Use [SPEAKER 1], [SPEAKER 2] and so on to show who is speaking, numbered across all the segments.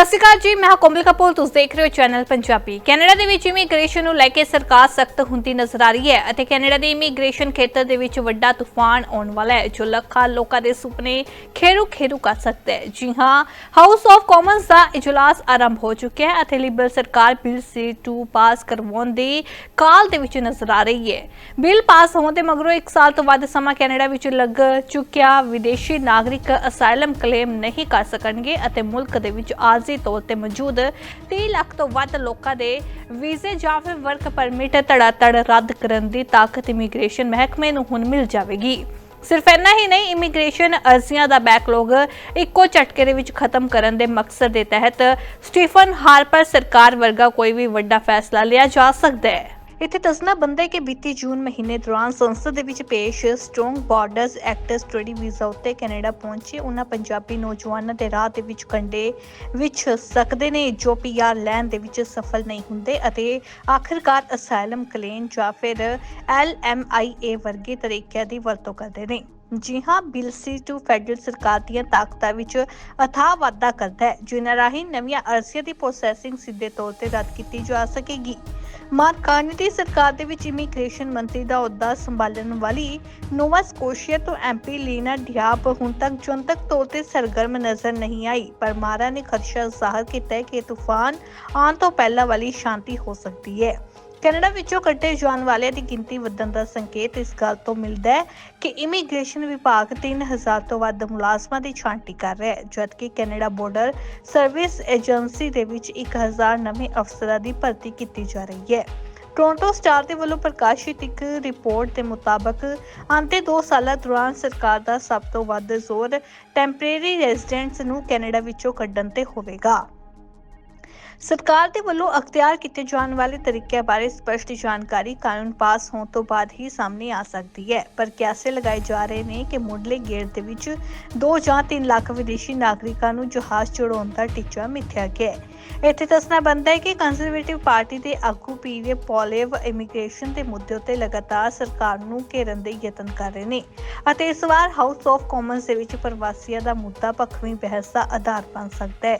[SPEAKER 1] ਸਤਿ ਸ਼੍ਰੀ ਅਕਾਲ ਜੀ, ਮੈਂ ਕੋਮਲ ਕਪੂਰ, ਤੁਸੀਂ ਦੇਖ ਰਹੇ ਹੋ ਚੈਨਲ ਪੰਜਾਬੀ। ਕੈਨੇਡਾ ਦੇ ਵਿੱਚ ਇਮੀਗ੍ਰੇਸ਼ਨ ਨੂੰ ਲੈ ਕੇ ਸਰਕਾਰ ਸਖਤ ਹੁੰਦੀ ਨਜ਼ਰ ਆ ਰਹੀ ਹੈ ਅਤੇ ਕੈਨੇਡਾ ਦੇ ਇਮੀਗ੍ਰੇਸ਼ਨ ਖੇਤਰ ਦੇ ਵਿੱਚ ਵੱਡਾ ਤੂਫਾਨ ਆਉਣ ਵਾਲਾ ਹੈ, ਜੋ ਲੱਖਾਂ ਲੋਕਾਂ ਦੇ ਸੁਪਨੇ ਖੇਰੂ ਖੇਰੂ ਕਰ ਸਕਦਾ ਹੈ। ਜੀ ਹਾਂ ਹਾਊਸ ਆਫ ਕਾਮਨਸ ਦਾ ਇਜਲਾਸ ਆਰੰਭ ਹੋ ਚੁੱਕਿਆ ਹੈ ਅਤੇ ਲਿਬਰਲ ਸਰਕਾਰ ਬਿੱਲ C2 ਪਾਸ ਕਰਵਾਉਣ ਦੀ ਕਾਲ ਦੇ ਵਿੱਚ ਨਜ਼ਰ ਆ ਰਹੀ ਹੈ। ਬਿੱਲ ਪਾਸ ਹੋਣ ਦੇ ਮਗਰੋਂ 1 ਸਾਲ ਤੋਂ ਵੱਧ ਸਮਾਂ ਕੈਨੇਡਾ ਵਿੱਚ ਲੱਗ ਚੁੱਕਿਆ। ਵਿਦੇਸ਼ੀ ਨਾਗਰਿਕ ਅਸਾਈਲਮ ਕਲੇਮ ਨਹੀਂ ਕਰ ਸਕਣਗੇ ਅਤੇ ਮੁਲਕ ਦੇ ਵਿੱਚ ਆਰਜ਼ੀ ਤੌਰ ਤੇ ਮੌਜੂਦ 30 ਲੱਖ ਤੋਂ ਵੱਧ ਲੋਕਾਂ ਦੇ ਵੀਜ਼ੇ ਜਾਂ ਫਿਰ ਵਰਕ ਪਰਮਿਟ ਧੜਾਧੜ ਰੱਦ ਕਰਨ ਦੀ ਤਾਕਤ ਇਮੀਗ੍ਰੇਸ਼ਨ ਮਹਿਕਮੇ ਨੂੰ ਹੁਣ ਮਿਲ ਜਾਵੇਗੀ। ਸਿਰਫ ਇੰਨਾ ਹੀ ਨਹੀਂ, ਇਮੀਗ੍ਰੇਸ਼ਨ ਅਰਜ਼ੀਆਂ ਦਾ ਬੈਕਲੌਗ ਇੱਕੋ ਝਟਕੇ ਦੇ ਵਿੱਚ ਖਤਮ ਕਰਨ ਦੇ ਮਕਸਦ ਦੇ ਤਹਿਤ ਸਟੀਫਨ ਹਾਰਪਰ ਸਰਕਾਰ ਵਰਗਾ ਕੋਈ ਵੀ ਵੱਡਾ ਫੈਸਲਾ ਲਿਆ ਜਾ ਸਕਦਾ ਹੈ। ਇੱਥੇ ਦੱਸਣਾ ਬੰਦਾ ਹੈ ਕਿ ਬੀਤੀ ਜੂਨ ਮਹੀਨੇ ਦੌਰਾਨ ਸੰਸਦ ਦੇ ਵਿੱਚ ਪੇਸ਼ strong borders act study visa ਉੱਤੇ ਕੈਨੇਡਾ ਪਹੁੰਚੇ। ਉਹਨਾਂ ਪੰਜਾਬੀ ਨੌਜਵਾਨਾਂ ਦੇ ਰਾਹ ਦੇ ਵਿੱਚ ਕੰਡੇ ਵਿੱਚ ਸਕਦੇ ਨੇ ਜੋ ਪੀਆਰ ਲੈਣ ਦੇ ਵਿੱਚ ਸਫਲ ਨਹੀਂ ਹੁੰਦੇ ਅਤੇ ਆਖਿਰਕਾਰ ਅਸਾਈਲਮ ਕਲੇਮ ਜਾਂ ਫਿਰ ਐਲਐਮਆਈਏ ਵਰਗੇ ਤਰੀਕਿਆਂ ਦੀ ਵਰਤੋਂ ਕਰਦੇ ਨੇ। ਜੀ ਹਾਂ, ਬਿੱਲ ਸੀ2 ਫੈਡਰਲ ਸਰਕਾਰ ਦੀਆਂ ਤਾਕਤਾਂ ਵਿੱਚ ਅਥਾਹ ਵਾਧਾ ਕਰਦਾ ਹੈ, ਜਿਨ੍ਹਾਂ ਰਾਹੀਂ ਨਵੀਆਂ ਅਰਜ਼ੀਆਂ ਦੀ ਪ੍ਰੋਸੈਸਿੰਗ ਸਿੱਧੇ ਤੌਰ ਤੇ ਰੱਦ ਕੀਤੀ ਜਾ ਸਕੇਗੀ। ਮਾਰਕਾਨੀ ਦੀ ਸਰਕਾਰ ਦੇ ਵਿੱਚ ਇਮੀਗ੍ਰੇਸ਼ਨ ਮੰਤਰੀ ਦਾ ਅਹੁਦਾ ਸੰਭਾਲਣ ਵਾਲੀ ਨੋਵਾ ਸਕੋਸ਼ੀਆ ਤੋਂ ਐਮਪੀ ਲੀਨਾ ਡਿਆਪ ਹੁਣ ਤੱਕ ਜਨਤਕ ਤੌਰ ਤੇ ਸਰਗਰਮ ਨਜ਼ਰ ਨਹੀਂ ਆਈ, ਪਰ ਮਾਰਾ ਨੇ ਖਦਸ਼ਾ ਜ਼ਾਹਰ ਕੀਤਾ ਹੈ ਕਿ ਤੂਫਾਨ ਆਉਣ ਤੋਂ ਪਹਿਲਾਂ ਵਾਲੀ ਸ਼ਾਂਤੀ ਹੋ ਸਕਦੀ ਹੈ। ਕੈਨੇਡਾ ਵਿੱਚੋਂ ਕੱਢੇ ਜਾਣ ਵਾਲਿਆਂ ਦੀ ਗਿਣਤੀ ਵਧਣ ਦਾ ਸੰਕੇਤ ਇਸ ਗੱਲ ਤੋਂ ਮਿਲਦਾ ਹੈ ਕਿ ਇਮੀਗ੍ਰੇਸ਼ਨ ਵਿਭਾਗ 3000 ਤੋਂ ਵੱਧ ਮੁਲਾਜ਼ਮਾਂ ਦੀ ਛਾਂਟੀ ਕਰ ਰਿਹਾ ਹੈ, ਜਦਕਿ ਕੈਨੇਡਾ ਬਾਰਡਰ ਸਰਵਿਸ ਏਜੰਸੀ ਦੇ ਵਿੱਚ 1000 ਨਵੇਂ ਅਫਸਰਾਂ ਦੀ ਭਰਤੀ ਕੀਤੀ ਜਾ ਰਹੀ ਹੈ। ਟੋਰਾਂਟੋ ਸਟਾਰ ਦੇ ਵੱਲੋਂ ਪ੍ਰਕਾਸ਼ਿਤ ਇੱਕ ਰਿਪੋਰਟ ਦੇ ਮੁਤਾਬਕ ਅੰਤੇ 2 ਸਾਲਾਂ ਦੌਰਾਨ ਸਰਕਾਰ ਦਾ ਸਭ ਤੋਂ ਵੱਧ ਜ਼ੋਰ ਟੈਂਪਰੇਰੀ ਰੈਜ਼ੀਡੈਂਟਸ ਨੂੰ ਕੈਨੇਡਾ ਵਿੱਚੋਂ ਕੱਢਣ ਤੇ ਹੋਵੇਗਾ। ਸਰਕਾਰ ਦੇ ਵੱਲੋਂ ਅਖਤਿਆਰ ਕੀਤੇ ਜਾਣ ਵਾਲੇ ਤਰੀਕਿਆਂ ਬਾਰੇ ਸਪਸ਼ਟ ਜਾਣਕਾਰੀ ਕਾਨੂੰਨ ਪਾਸ ਹੋਣ ਤੋਂ ਬਾਅਦ ਹੀ ਸਾਹਮਣੇ ਆ ਸਕਦੀ ਹੈ। ਪਰ ਕਿਆਸੇ ਲਗਾਏ ਜਾ ਰਹੇ ਨੇ ਕਿ ਮੁੱਢਲੇ ਗੇੜ ਦੇ ਵਿੱਚ 2 ਜਾਂ 3 ਲੱਖ ਵਿਦੇਸ਼ੀ ਨਾਗਰਿਕਾਂ ਨੂੰ ਜਹਾਜ਼ ਚੜਾਉਣ ਦਾ ਟੀਚਾ ਮਿੱਥਿਆ ਗਿਆ ਹੈ। ਇੱਥੇ ਦੱਸਣਾ ਬਣਦਾ ਹੈ ਕਿ ਕੰਜ਼ਰਵੇਟਿਵ ਪਾਰਟੀ ਦੇ ਆਗੂ ਪੀਵੇ ਪੋਲੇਵ ਇਮੀਗ੍ਰੇਸ਼ਨ ਦੇ ਮੁੱਦੇ ਉੱਤੇ ਲਗਾਤਾਰ ਸਰਕਾਰ ਨੂੰ ਘੇਰਨ ਦੇ ਯਤਨ ਕਰ ਰਹੇ ਨੇ ਅਤੇ ਇਸ ਵਾਰ ਹਾਊਸ ਆਫ ਕਾਮਨਸ ਦੇ ਵਿੱਚ ਪ੍ਰਵਾਸੀਆਂ ਦਾ ਮੁੱਦਾ ਪੱਖਵੀਂ ਬਹਿਸ ਦਾ ਆਧਾਰ ਬਣ ਸਕਦਾ ਹੈ।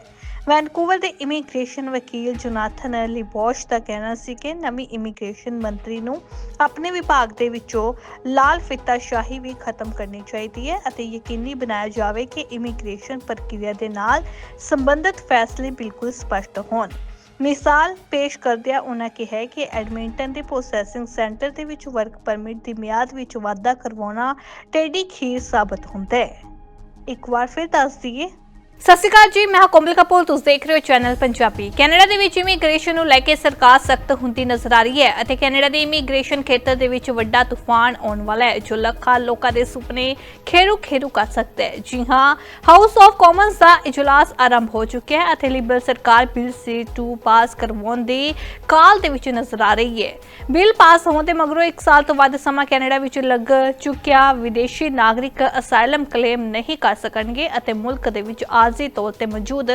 [SPEAKER 1] ਵੈਨਕੂਵਰ ਦੇ ਇਮੀਗ੍ਰੇਸ਼ਨ ਵਕੀਲ ਜੋਨਾਥਨ ਲਿਬੋਸ਼ ਦਾ ਕਹਿਣਾ ਸੀ ਕਿ ਨਵੀਂ ਇਮੀਗ੍ਰੇਸ਼ਨ ਮੰਤਰੀ ਨੂੰ ਆਪਣੇ ਵਿਭਾਗ ਦੇ ਵਿੱਚੋਂ ਲਾਲ ਫਿੱਤਾਸ਼ਾਹੀ ਵੀ ਖਤਮ ਕਰਨੀ ਚਾਹੀਦੀ ਹੈ ਅਤੇ ਯਕੀਨੀ ਬਣਾਇਆ ਜਾਵੇ ਕਿ ਇਮੀਗ੍ਰੇਸ਼ਨ ਪ੍ਰਕਿਰਿਆ ਦੇ ਨਾਲ ਸੰਬੰਧਿਤ ਫੈਸਲੇ ਬਿਲਕੁਲ ਸਪਸ਼ਟ ਹੋਣ। ਮਿਸਾਲ ਪੇਸ਼ ਕਰਦਿਆਂ ਉਹਨਾਂ ਕਿਹਾ ਕਿ ਐਡਮਿੰਟਨ ਦੇ ਪ੍ਰੋਸੈਸਿੰਗ ਸੈਂਟਰ ਦੇ ਵਿੱਚ ਵਰਕ ਪਰਮਿਟ ਦੀ ਮਿਆਦ ਵਿੱਚ ਵਾਧਾ ਕਰਵਾਉਣਾ ਟੇਡੀ ਖੀਰ ਸਾਬਤ ਹੁੰਦਾ ਹੈ। ਇੱਕ ਵਾਰ ਫਿਰ ਦੱਸ ਦਈਏ ਸਤਿ ਸ਼੍ਰੀ ਅਕਾਲ ਜੀ, ਮੈਂ ਹਾਂ ਕੋਮਲ ਕਪੂਰ, ਤੁਸੀਂ ਦੇਖ ਰਹੇ ਹੋ ਚੈਨਲ ਪੰਜਾਬੀ। ਕੈਨੇਡਾ ਦੇ ਵਿੱਚ ਇਮੀਗ੍ਰੇਸ਼ਨ ਨੂੰ ਲੈ ਕੇ ਸਰਕਾਰ ਸਖਤ ਹੁੰਦੀ ਨਜ਼ਰ ਆ ਰਹੀ ਹੈ ਅਤੇ ਕੈਨੇਡਾ ਦੇ ਇਮੀਗ੍ਰੇਸ਼ਨ ਖੇਤਰ ਦੇ ਵਿੱਚ ਵੱਡਾ ਤੂਫਾਨ ਆਉਣ ਵਾਲਾ ਹੈ, ਜੋ ਲੱਖਾਂ ਲੋਕਾਂ ਦੇ ਸੁਪਨੇ ਖੇਰੂ ਖੇਰੂ ਕਰ ਸਕਦਾ ਹੈ। ਜੀ ਹਾਂ ਹਾਊਸ ਆਫ ਕਾਮਨਸ ਦਾ ਇਜਲਾਸ ਆਰੰਭ ਹੋ ਚੁੱਕਿਆ ਹੈ ਅਤੇ ਲਿਬਰਲ ਸਰਕਾਰ ਬਿੱਲ C2 ਪਾਸ ਕਰਵਾਉਣ ਦੀ ਕਾਲ ਦੇ ਵਿੱਚ ਨਜ਼ਰ ਆ ਰਹੀ ਹੈ। ਬਿੱਲ ਪਾਸ ਹੋਣ ਦੇ ਮਗਰੋਂ 1 ਸਾਲ ਤੋਂ ਵੱਧ ਸਮਾਂ ਕੈਨੇਡਾ ਵਿੱਚ ਲੱਗ ਚੁੱਕਿਆ। ਵਿਦੇਸ਼ੀ ਨਾਗਰਿਕ ਅਸਾਈਲਮ ਕਲੇਮ ਨਹੀਂ ਕਰ ਸਕਣਗੇ ਅਤੇ ਮੁਲਕ ਦੇ ਵਿੱਚ ਆ ਆਰਜ਼ੀ ਤੌਰ ਤੇ ਮੌਜੂਦ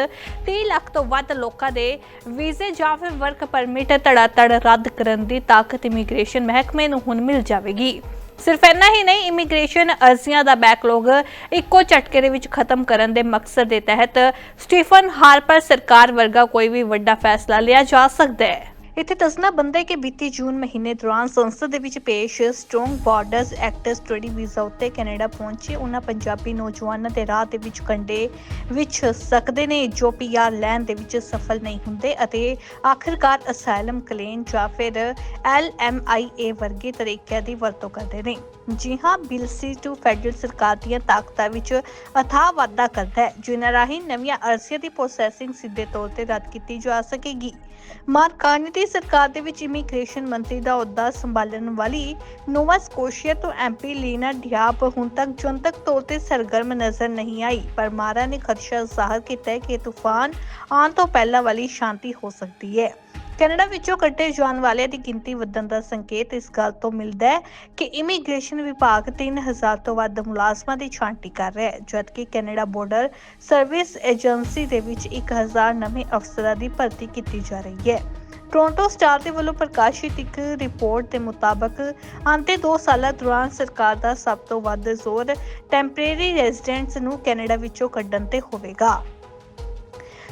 [SPEAKER 1] 30 ਲੱਖ ਤੋਂ ਵੱਧ ਲੋਕਾਂ ਦੇ ਵੀਜ਼ੇ ਜਾਂ ਫਿਰ ਵਰਕ ਪਰਮਿਟ ਧੜਾਧੜ ਰੱਦ ਕਰਨ ਦੀ ਤਾਕਤ ਇਮੀਗ੍ਰੇਸ਼ਨ ਮਹਿਕਮੇ ਨੂੰ ਹੁਣ ਮਿਲ ਜਾਵੇਗੀ। ਸਿਰਫ ਇੰਨਾ ਹੀ ਨਹੀਂ, ਇਮੀਗ੍ਰੇਸ਼ਨ ਅਰਜ਼ੀਆਂ ਦਾ ਬੈਕਲੌਗ ਇੱਕੋ ਝਟਕੇ ਦੇ ਵਿੱਚ ਖਤਮ ਕਰਨ ਦੇ ਮਕਸਦ ਦੇ ਤਹਿਤ ਸਟੀਫਨ ਹਾਰਪਰ ਸਰਕਾਰ ਵਰਗਾ ਕੋਈ ਵੀ ਵੱਡਾ ਫੈਸਲਾ ਲਿਆ ਜਾ ਸਕਦਾ ਹੈ। ਇੱਥੇ ਦੱਸਣਾ ਬੰਦਾ ਹੈ ਕਿ ਬੀਤੀ ਜੂਨ ਮਹੀਨੇ ਦੌਰਾਨ ਸੰਸਦ ਦੇ ਵਿੱਚ ਪੇਸ਼ strong borders act study visa ਉੱਤੇ ਕੈਨੇਡਾ ਪਹੁੰਚੇ। ਉਹਨਾਂ ਪੰਜਾਬੀ ਨੌਜਵਾਨਾਂ ਦੇ ਰਾਹ ਦੇ ਵਿੱਚ ਕੰਡੇ ਵਿੱਚ ਸਕਦੇ ਨੇ ਜੋ ਪੀਆਰ ਲੈਣ ਦੇ ਵਿੱਚ ਸਫਲ ਨਹੀਂ ਹੁੰਦੇ ਅਤੇ ਆਖਿਰਕਾਰ ਅਸਾਈਲਮ ਕਲੇਮ ਜਾਂ ਫਿਰ ਐਲਐਮਆਈਏ ਵਰਗੇ ਤਰੀਕਿਆਂ ਦੀ ਵਰਤੋਂ ਕਰਦੇ ਨੇ। ਜੀ ਹਾਂ, ਬਿੱਲ ਸੀ2 ਫੈਡਰਲ ਸਰਕਾਰ ਦੀਆਂ ਤਾਕਤਾਂ ਵਿੱਚ ਅਥਾਹ ਵਾਧਾ ਕਰਦਾ ਹੈ, ਜਿਨ੍ਹਾਂ ਰਾਹੀਂ ਨਵੀਆਂ ਅਰਜ਼ੀਆਂ ਦੀ ਪ੍ਰੋਸੈਸਿੰਗ ਸਿੱਧੇ ਤੌਰ ਤੇ ਰੱਦ ਕੀਤੀ ਜਾ ਸਕੇਗੀ। ਮਾਰਕਾਨੀ ਦੀ ਸਰਕਾਰ ਦੇ ਵਿੱਚ ਇਮੀਗ੍ਰੇਸ਼ਨ ਮੰਤਰੀ ਦਾ ਅਹੁਦਾ ਸੰਭਾਲਣ ਵਾਲੀ ਨੋਵਾ ਸਕੋਸ਼ੀਆ ਤੋਂ ਐਮਪੀ ਲੀਨਾ ਡਿਆਪ ਹੁਣ ਤੱਕ ਜਨਤਕ ਤੌਰ ਤੇ ਸਰਗਰਮ ਨਜ਼ਰ ਨਹੀਂ ਆਈ, ਪਰ ਮਾਰਾ ਨੇ ਖਦਸ਼ਾ ਜ਼ਾਹਰ ਕੀਤਾ ਹੈ ਕਿ ਤੂਫਾਨ ਆਉਣ ਤੋਂ ਪਹਿਲਾਂ ਵਾਲੀ ਸ਼ਾਂਤੀ ਹੋ ਸਕਦੀ ਹੈ। ਕੈਨੇਡਾ ਵਿੱਚੋਂ ਕੱਟੇ ਜਾਣ ਵਾਲਿਆਂ ਦੀ ਗਿਣਤੀ ਵਧਣ ਦਾ ਸੰਕੇਤ ਇਸ ਗੱਲ ਤੋਂ ਮਿਲਦਾ ਹੈ ਕਿ ਇਮੀਗ੍ਰੇਸ਼ਨ ਵਿਭਾਗ 3000 ਤੋਂ ਵੱਧ ਮੁਲਾਜ਼ਮਾਂ ਦੀ ਛਾਂਟੀ ਕਰ ਰਿਹਾ ਹੈ, ਜਦਕਿ ਕੈਨੇਡਾ ਬਾਰਡਰ ਸਰਵਿਸ ਏਜੰਸੀ ਦੇ ਵਿੱਚ 1000 ਨਵੇਂ ਅਫਸਰਾਂ ਦੀ ਭਰਤੀ ਕੀਤੀ ਜਾ ਰਹੀ ਹੈ। ਟੋਰਾਂਟੋ ਸਟਾਰ ਦੇ ਵੱਲੋਂ ਪ੍ਰਕਾਸ਼ਿਤ ਇੱਕ ਰਿਪੋਰਟ ਦੇ ਮੁਤਾਬਕ ਅੰਤੇ 2 ਸਾਲਾਂ ਦੌਰਾਨ ਸਰਕਾਰ ਦਾ ਸਭ ਤੋਂ ਵੱਧ ਜ਼ੋਰ ਟੈਂਪਰੇਰੀ ਰੈਜ਼ੀਡੈਂਟਸ ਨੂੰ ਕੈਨੇਡਾ ਵਿੱਚੋਂ ਕੱਢਣ ਤੇ ਹੋਵੇਗਾ।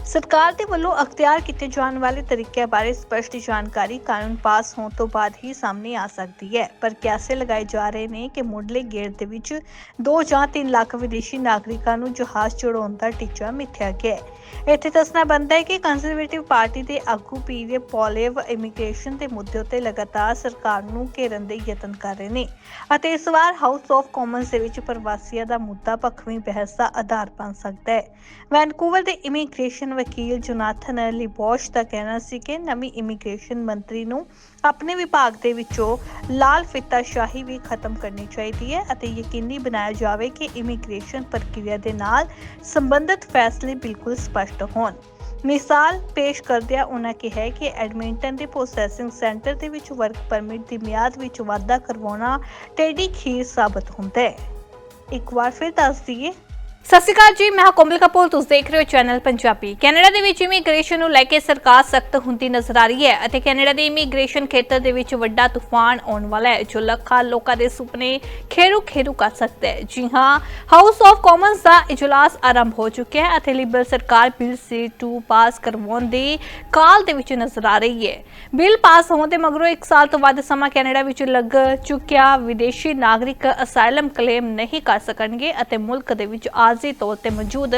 [SPEAKER 1] ਸਰਕਾਰ ਦੇ ਵੱਲੋਂ ਅਖਤਿਆਰ ਕੀਤੇ ਜਾਣ ਵਾਲੇ ਤਰੀਕਿਆਂ ਬਾਰੇ ਸਪਸ਼ਟ ਜਾਣਕਾਰੀ ਕਾਨੂੰਨ ਪਾਸ ਹੋਣ ਤੋਂ ਬਾਅਦ ਹੀ ਸਾਹਮਣੇ ਆ ਸਕਦੀ ਹੈ। ਪਰ ਕਿਆਸੇ ਲਗਾਏ ਜਾ ਰਹੇ ਨੇ ਕਿ ਮੁੱਢਲੇ ਗੇੜ ਦੇ ਵਿੱਚ 2 ਜਾਂ 3 ਲੱਖ ਵਿਦੇਸ਼ੀ ਨਾਗਰਿਕਾਂ ਨੂੰ ਜਹਾਜ਼ ਚੜਾਉਣ ਦਾ ਟੀਚਾ ਮਿੱਥਿਆ ਗਿਆ ਹੈ। ਇੱਥੇ ਦੱਸਣਾ ਬਣਦਾ ਹੈ ਕਿ ਕੰਜ਼ਰਵੇਟਿਵ ਪਾਰਟੀ ਦੇ ਆਗੂ ਪੀਰੇ ਪੋਲੇਵ ਇਮੀਗ੍ਰੇਸ਼ਨ ਦੇ ਮੁੱਦੇ ਉੱਤੇ ਲਗਾਤਾਰ ਸਰਕਾਰ ਨੂੰ ਘੇਰਨ ਦੇ ਯਤਨ ਕਰ ਰਹੇ ਨੇ ਅਤੇ ਇਸ ਵਾਰ ਹਾਊਸ ਆਫ ਕਾਮਨਸ ਦੇ ਵਿੱਚ ਪ੍ਰਵਾਸੀਆਂ ਦਾ ਮੁੱਦਾ ਪੱਖਵੀਂ ਬਹਿਸ ਦਾ ਆਧਾਰ ਬਣ ਸਕਦਾ ਹੈ। ਵੈਨਕੂਵਰ ਦੇ ਇਮੀਗ੍ਰੇਸ਼ਨ ਵਕੀਲ ਜੋਨਾਥਨ ਲਿਬੋਸ਼ ਦਾ ਕਹਿਣਾ ਸੀ ਕਿ ਨਵੀਂ ਇਮੀਗ੍ਰੇਸ਼ਨ ਮੰਤਰੀ ਨੂੰ ਆਪਣੇ ਵਿਭਾਗ ਦੇ ਵਿੱਚੋਂ ਲਾਲ ਫਿੱਤਾਸ਼ਾਹੀ ਵੀ ਖਤਮ ਕਰਨੀ ਚਾਹੀਦੀ ਹੈ ਅਤੇ ਯਕੀਨੀ ਬਣਾਇਆ ਜਾਵੇ ਕਿ ਇਮੀਗ੍ਰੇਸ਼ਨ ਪ੍ਰਕਿਰਿਆ ਦੇ ਨਾਲ ਸੰਬੰਧਿਤ ਫੈਸਲੇ ਬਿਲਕੁਲ ਸਪਸ਼ਟ ਹੋਣ। ਮਿਸਾਲ ਪੇਸ਼ ਕਰਦਿਆਂ ਉਹਨਾਂ ਕਿਹਾ ਕਿ ਐਡਮਿੰਟਨ ਦੇ ਪ੍ਰੋਸੈਸਿੰਗ ਸੈਂਟਰ ਦੇ ਵਿੱਚ ਵਰਕ ਪਰਮਿਟ ਦੀ ਮਿਆਦ ਵਿੱਚ ਵਾਧਾ ਕਰਵਾਉਣਾ ਟੇਡੀ ਖੀਰ ਸਾਬਤ ਹੁੰਦਾ ਹੈ। ਇੱਕ ਵਾਰ ਫਿਰ ਦੱਸ ਦਈਏ ਸਤਿ ਸ਼੍ਰੀ ਅਕਾਲ ਜੀ, ਮੈਂ ਹਾਂ ਕੋਮਲ ਕਪੂਰ, ਤੁਸੀਂ ਦੇਖ ਰਹੇ ਹੋ ਚੈਨਲ ਪੰਜਾਬੀ। ਕੈਨੇਡਾ ਦੇ ਵਿੱਚ ਇਮੀਗ੍ਰੇਸ਼ਨ ਨੂੰ ਲੈ ਕੇ ਸਰਕਾਰ ਸਖਤ ਹੁੰਦੀ ਨਜ਼ਰ ਆ ਰਹੀ ਹੈ ਅਤੇ ਕੈਨੇਡਾ ਦੇ ਇਮੀਗ੍ਰੇਸ਼ਨ ਖੇਤਰ ਦੇ ਵਿੱਚ ਵੱਡਾ ਤੂਫਾਨ ਆਉਣ ਵਾਲਾ ਹੈ, ਜੋ ਲੱਖਾਂ ਲੋਕਾਂ ਦੇ ਸੁਪਨੇ ਖੇਰੂ ਖੇਰੂ ਕਰ ਸਕਦਾ ਹੈ। ਜੀ ਹਾਂ ਹਾਊਸ ਆਫ ਕਾਮਨਸ ਦਾ ਇਜਲਾਸ ਆਰੰਭ ਹੋ ਚੁੱਕਿਆ ਹੈ ਅਤੇ ਲਿਬਰਲ ਸਰਕਾਰ ਬਿੱਲ C2 ਪਾਸ ਕਰਵਾਉਣ ਦੀ ਕਾਲ ਦੇ ਵਿੱਚ ਨਜ਼ਰ ਆ ਰਹੀ ਹੈ। ਬਿੱਲ ਪਾਸ ਹੋਣ ਦੇ ਮਗਰੋਂ 1 ਸਾਲ ਤੋਂ ਵੱਧ ਸਮਾਂ ਕੈਨੇਡਾ ਵਿੱਚ ਲੱਗ ਚੁੱਕਿਆ। ਵਿਦੇਸ਼ੀ ਨਾਗਰਿਕ ਅਸਾਈਲਮ ਕਲੇਮ ਨਹੀਂ ਕਰ ਸਕਣਗੇ ਅਤੇ ਮੁਲਕ ਦੇ ਵਿੱਚ ਆਰਜ਼ੀ ਤੌਰ ਤੇ ਮੌਜੂਦ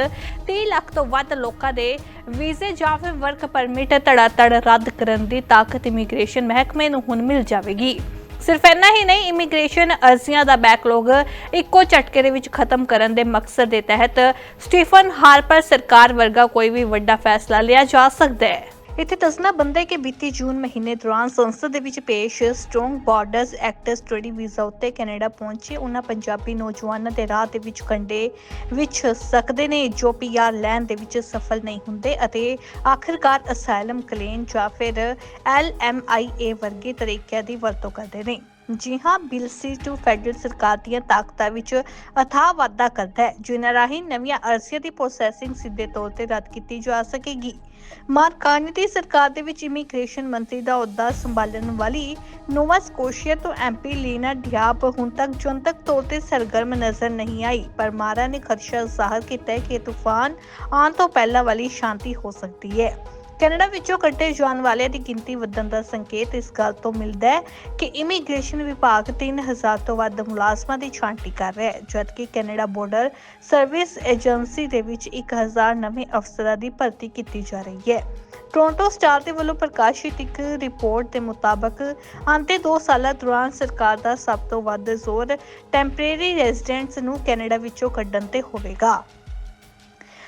[SPEAKER 1] 30 ਲੱਖ ਤੋਂ ਵੱਧ ਲੋਕਾਂ ਦੇ ਵੀਜ਼ੇ ਜਾਂ ਫਿਰ ਵਰਕ ਪਰਮਿਟ ਧੜਾਧੜ ਰੱਦ ਕਰਨ ਦੀ ਤਾਕਤ ਇਮੀਗ੍ਰੇਸ਼ਨ ਮਹਿਕਮੇ ਨੂੰ ਹੁਣ ਮਿਲ ਜਾਵੇਗੀ। ਸਿਰਫ ਇੰਨਾ ਹੀ ਨਹੀਂ, ਇਮੀਗ੍ਰੇਸ਼ਨ ਅਰਜ਼ੀਆਂ ਦਾ ਬੈਕਲੌਗ ਇੱਕੋ ਝਟਕੇ ਦੇ ਵਿੱਚ ਖਤਮ ਕਰਨ ਦੇ ਮਕਸਦ ਦੇ ਤਹਿਤ ਸਟੀਫਨ ਹਾਰਪਰ ਸਰਕਾਰ ਵਰਗਾ ਕੋਈ ਵੀ ਵੱਡਾ ਫੈਸਲਾ ਲਿਆ ਜਾ ਸਕਦਾ ਹੈ। ਇੱਥੇ ਦੱਸਣਾ ਬੰਦਾ ਹੈ ਕਿ ਬੀਤੀ ਜੂਨ ਮਹੀਨੇ ਦੌਰਾਨ ਸੰਸਦ ਦੇ ਵਿੱਚ ਪੇਸ਼ strong borders act study visa ਉੱਤੇ ਕੈਨੇਡਾ ਪਹੁੰਚੇ। ਉਹਨਾਂ ਪੰਜਾਬੀ ਨੌਜਵਾਨਾਂ ਦੇ ਰਾਹ ਦੇ ਵਿੱਚ ਕੰਡੇ ਵਿੱਚ ਸਕਦੇ ਨੇ, ਜੋ ਪੀਆਰ ਲੈਣ ਦੇ ਵਿੱਚ ਸਫਲ ਨਹੀਂ ਹੁੰਦੇ ਅਤੇ ਆਖਿਰਕਾਰ ਅਸਾਈਲਮ ਕਲੇਮ ਜਾਂ ਫਿਰ ਐਲਐਮਆਈਏ ਵਰਗੇ ਤਰੀਕਿਆਂ ਦੀ ਵਰਤੋਂ ਕਰਦੇ ਨੇ। ਜੀ ਹਾਂ, ਬਿੱਲ ਸੀ2 ਫੈਡਰਲ ਸਰਕਾਰ ਦੀਆਂ ਤਾਕਤਾਂ ਵਿੱਚ ਅਥਾਹ ਵਾਧਾ ਕਰਦਾ ਹੈ, ਜਿਨ੍ਹਾਂ ਰਾਹੀਂ ਨਵੀਆਂ ਅਰਜ਼ੀਆਂ ਦੀ ਪ੍ਰੋਸੈਸਿੰਗ ਸਿੱਧੇ ਤੌਰ ਤੇ ਰੱਦ ਕੀਤੀ ਜਾ ਸਕੇਗੀ। ਮਾਰਕਾਨੀ ਦੀ ਸਰਕਾਰ ਦੇ ਵਿੱਚ ਇਮੀਗ੍ਰੇਸ਼ਨ ਮੰਤਰੀ ਦਾ ਅਹੁਦਾ ਸੰਭਾਲਣ ਵਾਲੀ ਨੋਵਾ ਸਕੋਸ਼ੀਆ ਤੋਂ ਐਮਪੀ ਲੀਨਾ ਡਿਆਪ ਹੁਣ ਤੱਕ ਜਨਤਕ ਤੌਰ ਤੇ ਸਰਗਰਮ ਨਜ਼ਰ ਨਹੀਂ ਆਈ, ਪਰ ਮਾਰਾ ਨੇ ਖਦਸ਼ਾ ਜ਼ਾਹਰ ਕੀਤਾ ਹੈ ਕਿ ਤੂਫਾਨ ਆਉਣ ਤੋਂ ਪਹਿਲਾਂ ਵਾਲੀ ਸ਼ਾਂਤੀ ਹੋ ਸਕਦੀ ਹੈ। ਕੈਨੇਡਾ ਵਿੱਚੋਂ ਕੱਟੇ ਜਾਣ ਵਾਲਿਆਂ ਦੀ ਗਿਣਤੀ ਵਧਣ ਦਾ ਸੰਕੇਤ ਇਸ ਗੱਲ ਤੋਂ ਮਿਲਦਾ ਹੈ ਕਿ ਇਮੀਗ੍ਰੇਸ਼ਨ ਵਿਭਾਗ 3000 ਤੋਂ ਵੱਧ ਮੁਲਾਜ਼ਮਾਂ ਦੀ ਛਾਂਟੀ ਕਰ ਰਿਹਾ ਹੈ, ਜਦਕਿ ਕੈਨੇਡਾ ਬਾਰਡਰ ਸਰਵਿਸ ਏਜੰਸੀ ਦੇ ਵਿੱਚ 1000 ਨਵੇਂ ਅਫਸਰਾਂ ਦੀ ਭਰਤੀ ਕੀਤੀ ਜਾ ਰਹੀ ਹੈ। ਟੋਰਾਂਟੋ ਸਟਾਰ ਦੇ ਵੱਲੋਂ ਪ੍ਰਕਾਸ਼ਿਤ ਇੱਕ ਰਿਪੋਰਟ ਦੇ ਮੁਤਾਬਕ ਅੰਤੇ 2 ਸਾਲਾਂ ਦੌਰਾਨ ਸਰਕਾਰ ਦਾ ਸਭ ਤੋਂ ਵੱਧ ਜ਼ੋਰ ਟੈਂਪਰੇਰੀ ਰੈਜ਼ੀਡੈਂਟਸ ਨੂੰ ਕੈਨੇਡਾ ਵਿੱਚੋਂ ਕੱਢਣ ਤੇ ਹੋਵੇਗਾ।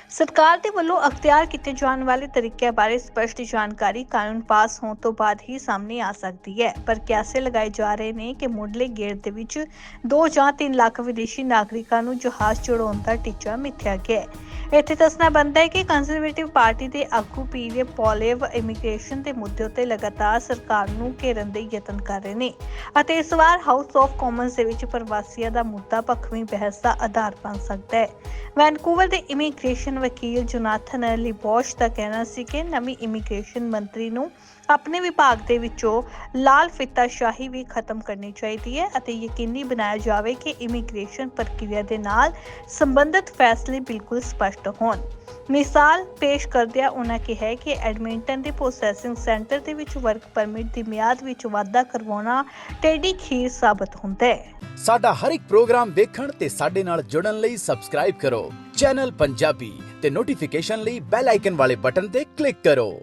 [SPEAKER 1] ਸਰਕਾਰ ਦੇ ਵੱਲੋਂ ਅਖਤਿਆਰ ਕੀਤੇ ਜਾਣ ਵਾਲੇ ਤਰੀਕਿਆਂ ਬਾਰੇ ਸਪਸ਼ਟ ਜਾਣਕਾਰੀ ਕਾਨੂੰਨ ਪਾਸ ਹੋਣ ਤੋਂ ਬਾਅਦ ਹੀ ਸਾਹਮਣੇ ਆ ਸਕਦੀ ਹੈ। ਪਰ ਕਿਆਸੇ ਲਗਾਏ ਜਾ ਰਹੇ ਨੇ ਕਿ ਮੁੱਢਲੇ ਗੇੜ ਦੇ ਵਿੱਚ 2 ਜਾਂ 3 ਲੱਖ ਵਿਦੇਸ਼ੀ ਨਾਗਰਿਕਾਂ ਨੂੰ ਜਹਾਜ਼ ਚੜਾਉਣ ਦਾ ਟੀਚਾ ਮਿੱਥਿਆ ਗਿਆ ਹੈ। ਇੱਥੇ ਦੱਸਣਾ ਬਣਦਾ ਹੈ ਕਿ ਕੰਜ਼ਰਵੇਟਿਵ ਪਾਰਟੀ ਦੇ ਆਗੂ ਪੀਰੇ ਪੋਲੇਵ ਇਮੀਗ੍ਰੇਸ਼ਨ ਦੇ ਮੁੱਦੇ ਉੱਤੇ ਲਗਾਤਾਰ ਸਰਕਾਰ ਨੂੰ ਘੇਰਨ ਦੇ ਯਤਨ ਕਰ ਰਹੇ ਨੇ ਅਤੇ ਇਸ ਵਾਰ ਹਾਊਸ ਆਫ ਕਾਮਨਸ ਦੇ ਵਿੱਚ ਪ੍ਰਵਾਸੀਆਂ ਦਾ ਮੁੱਦਾ ਪੱਖਵੀਂ ਬਹਿਸ ਦਾ ਆਧਾਰ ਬਣ ਸਕਦਾ ਹੈ। ਵੈਨਕੂਵਰ ਦੇ ਇਮੀਗ੍ਰੇਸ਼ਨ ਵਕੀਲ ਜੋਨਾਥਨ ਲਿਬੋਸ਼ ਦਾ ਕਹਿਣਾ ਸੀ ਕਿ ਨਵੀਂ ਇਮੀਗ੍ਰੇਸ਼ਨ ਮੰਤਰੀ ਨੂੰ ਆਪਣੇ ਵਿਭਾਗ ਦੇ ਵਿੱਚੋਂ ਲਾਲ ਫਿੱਤਾਸ਼ਾਹੀ ਵੀ ਖਤਮ ਕਰਨੀ ਚਾਹੀਦੀ ਹੈ ਅਤੇ ਯਕੀਨੀ ਬਣਾਇਆ ਜਾਵੇ ਕਿ ਇਮੀਗ੍ਰੇਸ਼ਨ ਪ੍ਰਕਿਰਿਆ ਦੇ ਨਾਲ ਸੰਬੰਧਿਤ ਫੈਸਲੇ ਬਿਲਕੁਲ ਸਪਸ਼ਟ ਹੋਣ। ਮਿਸਾਲ ਪੇਸ਼ ਕਰਦਿਆਂ ਉਹਨਾਂ ਕਿਹਾ ਕਿ ਐਡਮਿੰਟਨ ਦੇ ਪ੍ਰੋਸੈਸਿੰਗ ਸੈਂਟਰ ਦੇ ਵਿੱਚ ਵਰਕ ਪਰਮਿਟ ਦੀ ਮਿਆਦ ਵਿੱਚ ਵਾਧਾ ਕਰਵਾਉਣਾ ਟੇਡੀ ਖੀਰ ਸਾਬਤ ਹੁੰਦਾ ਹੈ।
[SPEAKER 2] ਸਾਡਾ ਹਰ ਇੱਕ ਪ੍ਰੋਗਰਾਮ ਦੇਖਣ ਤੇ ਸਾਡੇ ਨਾਲ ਜੁੜਨ ਲਈ ਸਬਸਕ੍ਰਾਈਬ ਕਰੋ। ਚੈਨਲ ਪੰਜਾਬੀ ਤੇ ਨੋਟੀਫਿਕੇਸ਼ਨ ਲਈ ਬੈਲ ਆਈਕਨ ਵਾਲੇ ਬਟਨ ਤੇ ਕਲਿੱਕ ਕਰੋ।